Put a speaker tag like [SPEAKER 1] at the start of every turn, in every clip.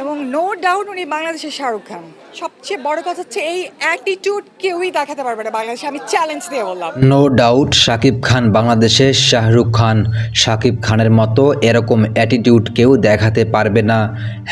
[SPEAKER 1] এবং no doubt উনি বাংলাদেশের শাহরুখ খান। সবচেয়ে বড় কথা হচ্ছে এই অ্যাটিটিউড কেউই দেখাতে পারবে না বাংলাদেশে। আমি চ্যালেঞ্জ দিয়ে বললাম।
[SPEAKER 2] নো ডাউট সাকিব খান বাংলাদেশের শাহরুখ খান। সাকিব খানের মতো এরকম অ্যাটিটিউড কেউ দেখাতে পারবে না।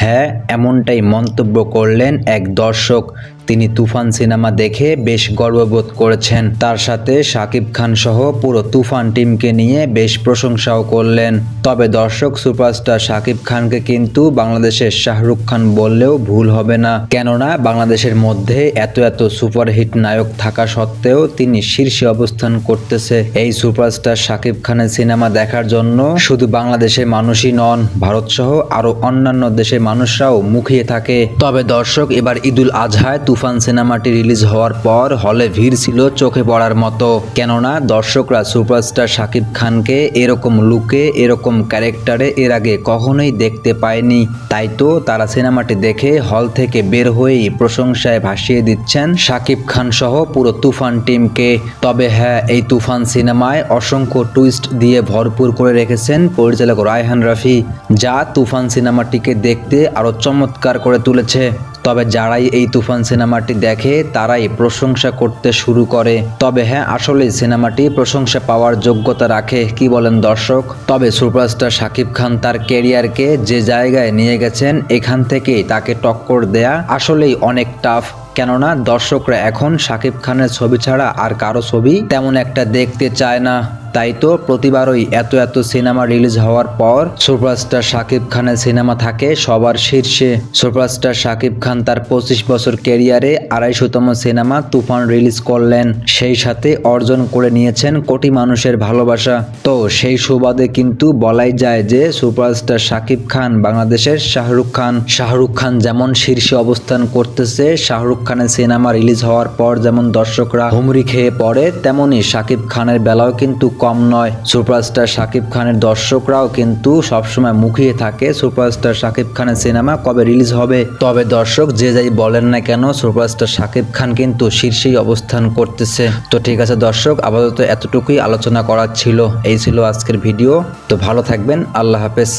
[SPEAKER 2] হ্যাঁ এমনটাই মন্তব্য করলেন এক দর্শক। তিনি তুফান সিনেমা দেখে বেশ গর্ববোধ করেছেন। তার সাথে শাকিব খান সহ পুরো তুফান টিমকে নিয়ে বেশ প্রশংসাও করলেন। তবে দর্শক সুপারস্টার শাকিব খানকে কিন্তু বাংলাদেশের শাহরুখ খান বললেও ভুল হবে না। কেননা বাংলাদেশের মধ্যে এত এত সুপারহিট নায়ক থাকা সত্ত্বেও তিনি শীর্ষে অবস্থান করতেছে। এই সুপারস্টার শাকিব খানের সিনেমা দেখার জন্য শুধু বাংলাদেশের মানুষই নন, ভারত সহ আরও অন্যান্য দেশের মানুষরাও মুখিয়ে থাকে। তবে দর্শক, এবার ঈদুল আজহায় তুফান সিনেমাটি রিলিজ হওয়ার পর হলে ভিড় ছিল চোখে পড়ার মতো। কেননা দর্শকরা সুপারস্টার শাকিব খানকে এরকম লুকে, এরকম ক্যারেক্টারে এর আগে কখনোই দেখতে পায়নি। তাই তো তারা সিনেমাটি দেখে হল থেকে বের হয়েই প্রশংসায় ভাসিয়ে দিচ্ছেন শাকিব খান সহ পুরো তুফান টিমকে। তবে হ্যাঁ এই তুফান সিনেমায় অসংখ্য টুইস্ট দিয়ে ভরপুর করে রেখেছেন পরিচালক রায়হান রাফি, যা তুফান সিনেমাটিকে দেখতে আরও চমৎকার করে তুলেছে। তবে যারাই এই তুফান সিনেমাটি দেখে, তারাই প্রশংসা করতে শুরু করে। তবে হ্যাঁ আসলে সিনেমাটি প্রশংসা পাওয়ার যোগ্যতা রাখে, কি বলেন দর্শক? তবে সুপারস্টার শাকিব খান তার ক্যারিয়ারকে যে জায়গায় নিয়ে গেছেন, এখান থেকেই তাকে টক্কর দেয়া আসলেই অনেক টাফ। কেননা, দর্শকরা এখন শাকিব খানের ছবি ছাড়া আর কারও ছবি তেমন একটা দেখতে চায় না। তাই তো প্রতিবারই এত এত সিনেমা রিলিজ হওয়ার পর সুপারস্টার শাকিব খানের সিনেমা থাকে সবার শীর্ষে। সুপারস্টার শাকিব খান তার পঁচিশ বছর ক্যারিয়ারে আড়াইশোতম সিনেমা তুফান রিলিজ করলেন। সেই সাথে অর্জন করে নিয়েছেন কোটি মানুষের ভালোবাসা। তো সেই সুবাদে কিন্তু বলাই যায় যে সুপারস্টার শাকিব খান বাংলাদেশের শাহরুখ খান। শাহরুখ খান যেমন শীর্ষে অবস্থান করতেছে, শাহরুখ খানের সিনেমা রিলিজ হওয়ার পর যেমন দর্শকরা হুমড়ি খেয়ে পড়ে, তেমনি শাকিব খানের বেলাও কিন্তু কম নয়। সুপারস্টার শাকিব খানের দর্শকরাও কিন্তু সবসময় মুখিয়ে থাকে সুপারস্টার শাকিব খানের সিনেমা কবে রিলিজ হবে। তবে দর্শক যে যাই বলেন না কেন, সুপারস্টার শাকিব খান কিন্তু শীর্ষেই অবস্থান করতেছে। তো ঠিক আছে দর্শক, আপাতত এতটুকুই আলোচনা করার ছিল। এই ছিল আজকের ভিডিও। তো ভালো থাকবেন, আল্লাহ হাফেজ।